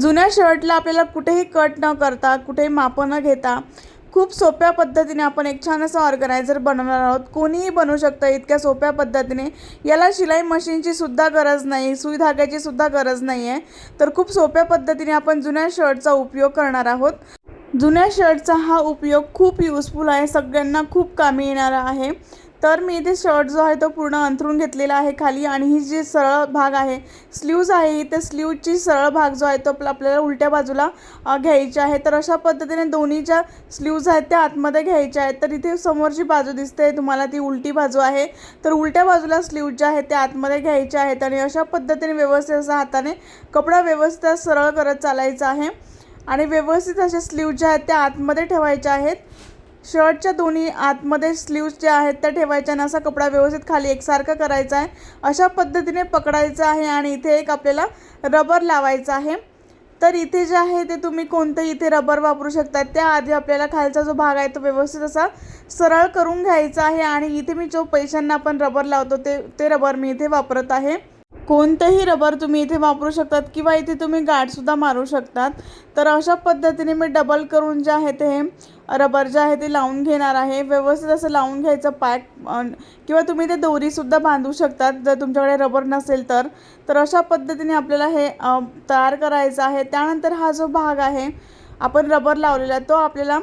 जुन्या शर्टला आपल्याला कुठेही कट न करता कुठेही मापं न घेता खूप सोप्या पद्धतीने आपण एक छान असं ऑर्गनायझर बनवणार आहोत. कोणीही बनवू शकतं इतक्या सोप्या पद्धतीने. याला शिलाई मशीनची सुद्धा गरज नाही सुई धाग्याची सुद्धा गरज नाही आहे तर खूप सोप्या पद्धतीने आपण जुन्या शर्टचा उपयोग करणार आहोत. जुन्या शर्टचा हा उपयोग खूप युजफुल आहे. सगळ्यांना खूप कामी येणारा आहे. तर मी इथे शर्ट जो आहे तो पूर्ण अंथरून घेतलेला आहे खाली आणि ही जी सरळ भाग आहे स्लीव्ज आहे इथे स्लीवची सरळ भाग जो आहे तो आपला आपल्याला उलट्या बाजूला घ्यायची आहे. तर अशा पद्धतीने दोन्ही ज्या स्लीव्ज आहेत त्या आतमध्ये घ्यायच्या आहेत. तर इथे समोरची बाजू दिसते तुम्हाला ती उलटी बाजू आहे. तर उलट्या बाजूला स्लीव ज्या आहेत त्या आतमध्ये घ्यायच्या आहेत आणि अशा पद्धतीने व्यवस्थित असं हाताने कपडा व्यवस्थित सरळ करत चालायचा आहे. आणि व्यवस्थित अशा स्लीव ज्या आहेत त्या आतमध्ये ठेवायच्या आहेत. शर्टच्या दोन्ही आतमध्ये स्लीव्ज ज्या आहेत त्या ठेवायच्या आणि असा कपडा व्यवस्थित खाली एकसारखा करायचा आहे. अशा पद्धतीने पकडायचं आहे आणि इथे एक आपल्याला रबर लावायचं आहे. तर इथे जे आहे ते तुम्ही कोणतंही इथे रबर वापरू शकता त्याआधी आपल्याला खालचा जो भाग आहे तो व्यवस्थित असा सरळ करून घ्यायचा आहे आणि इथे मी जो पैशांना आपण रबर लावतो ते ते रबर मी इथे वापरत आहे. कोणतंही रबर तुम्ही इथे वापरू शकतात किंवा इथे तुम्ही गाठसुद्धा मारू शकतात. तर अशा पद्धतीने मी डबल करून जे आहे ते रबर जे आहे ते लावून घेणार आहे. व्यवस्थित असं लावून घ्यायचं पॅक किंवा तुम्ही ते दोरीसुद्धा बांधू शकतात. जर तुमच्याकडे रबर नसेल तर. तर अशा पद्धतीने आपल्याला हे तयार करायचं आहे. त्यानंतर हा जो भाग आहे आपण रबर लावलेला तो आपल्याला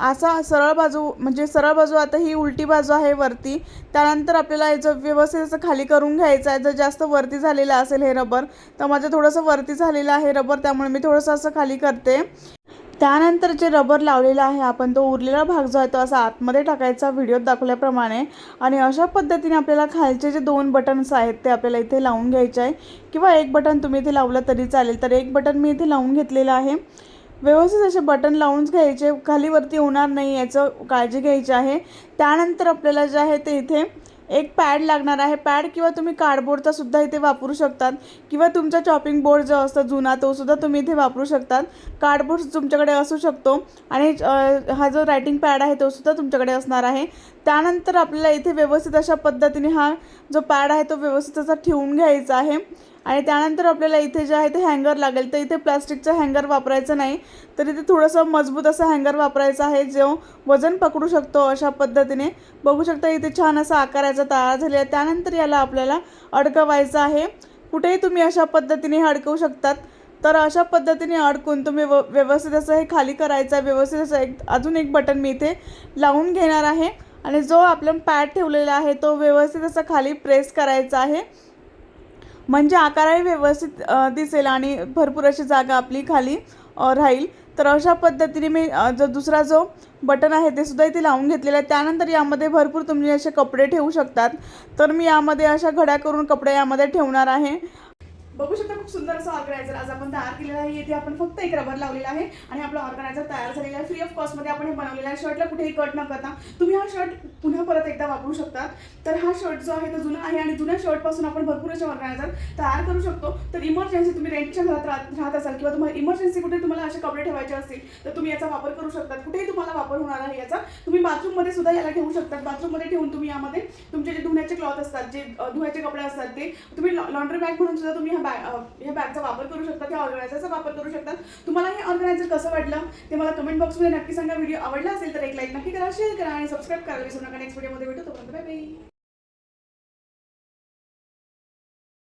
असा सरळ बाजू म्हणजे सरळ बाजू आता ही उलटी बाजू आहे वरती. त्यानंतर आपल्याला याचं व्यवस्थित असं खाली करून घ्यायचं आहे जर जास्त वरती झालेलं असेल हे रबर तर माझं थोडंसं वरती झालेलं आहे रबर त्यामुळे मी थोडंसं असं खाली करते. त्यानंतर जे रबर लावलेलं आहे आपण तो उरलेला भाग जो आहे तो असा आतमध्ये टाकायचा व्हिडिओत दाखवल्याप्रमाणे. आणि अशा पद्धतीने आपल्याला खालचे जे दोन बटन्स आहेत ते आपल्याला इथे लावून घ्यायचे आहे. किंवा एक बटन तुम्ही इथे लावलं तरी चालेल. तर एक बटन मी इथे लावून घेतलेलं आहे. व्यवस्थित असे बटन लावूनच घ्यायचे. खालीवरती होणार नाही याचं काळजी घ्यायची आहे. त्यानंतर आपल्याला जे आहे ते इथे एक पॅड लागणार आहे. पॅड किंवा तुम्ही कार्डबोर्डचा सुद्धा इथे वापरू शकतात. किंवा तुमचा चॉपिंग बोर्ड जो असतो जुना तो सुद्धा तुम्ही इथे वापरू शकतात. कार्डबोर्ड तुमच्याकडे असू शकतो. आणि हा जो रायटिंग पॅड आहे तो सुद्धा तुमच्याकडे असणार आहे. त्यानंतर आपल्याला इथे व्यवस्थित अशा पद्धतीने हा जो पॅड आहे तो व्यवस्थित असा ठेवून घ्यायचा आहे. आणि त्यानंतर आपल्याला इथे जे आहे ते हँगर लागेल. तर इथे प्लास्टिकचं हँगर वापरायचं नाही. तर इथे थोडंसं मजबूत असं हँगर वापरायचं आहे. जो वजन पकडू शकतो अशा पद्धतीने. बघू शकता इथे छान असा आकाराचा तयार झालेला आहे. त्यानंतर याला आपल्याला अडकवायचं आहे. कुठेही तुम्ही अशा पद्धतीने हे अडकवू शकतात. तर अशा पद्धतीने अडकून तुम्ही व व्यवस्थित असं हे खाली करायचं आहे. व्यवस्थित असं एक अजून एक बटन मी इथे लावून घेणार आहे. आणि जो आपण पॅड ठेवलेला आहे तो व्यवस्थित असा खाली प्रेस करायचा आहे. म्हणजे आकारही व्यवस्थित दिसेल आणि भरपूर अशी जागा आपली खाली राहील. तर अशा पद्धतीने मी जो दुसरा जो बटन आहे ते सुद्धा इथे लावून घेतलेला आहे. त्यानंतर यामध्ये भरपूर तुम्ही असे कपडे ठेवू शकतात. तर मी यामध्ये अशा घड्या करून कपडे यामध्ये ठेवणार आहे. शकता खूप सुंदर असं ऑर्गनायझर आज आपण तयार केलेलं आहे. इथे आपण फक्त एक रबर लावलेला आहे आणि आपलं ऑर्गनायझर तयार झालेलं आहे. फ्री ऑफ कॉस्टमध्ये आपण हे बनवलेला आहे. शर्टला कुठेही कट न करता. तुम्ही हा शर्ट पुन्हा परत एकदा वापरू शकता. तर हा शर्ट जो आहे तो जुना आहे आणि जुन्या शर्टपासून आपण भरपूर असे ऑर्गनायझर तयार करू शकतो. तर इमर्जन्सी तुम्ही रेंटच्या घरात राहत राहत असाल किंवा तुम्हाला इमर्जन्सी कुठे तुम्हाला असे कपडे ठेवायचे असतील तर तुम्ही याचा वापर करू शकतात. कुठेही तुम्हाला वापर होणार आहे याचा. तुम्ही बाथरूममध्ये सुद्धा याला ठेवू शकतात. बाथरूममध्ये ठेवून तुम्ही यामध्ये तुमचे जे धुण्याचे क्लॉथ असतात जे धुण्याचे कपडे असतात ते तुम्ही लॉन्ड्री बॅग म्हणून सुद्धा तुम्ही ह्या बॅग ह्या बॅगचा वापर करू शकतात या ऑर्गनायझरचा वापर करू शकतात. तुम्हाला हे ऑर्गनायझर कसं वाटलं? ते मला कमेंट बॉक्समध्ये नक्की सांगा. व्हिडिओ आवडला असेल तर एक लाईक नक्की करा शेअर करा आणि सबस्क्राईब करायला विसरू नका. नेक्स्ट व्हिडिओमध्ये भेटू. तोपर्यंत बाय बाय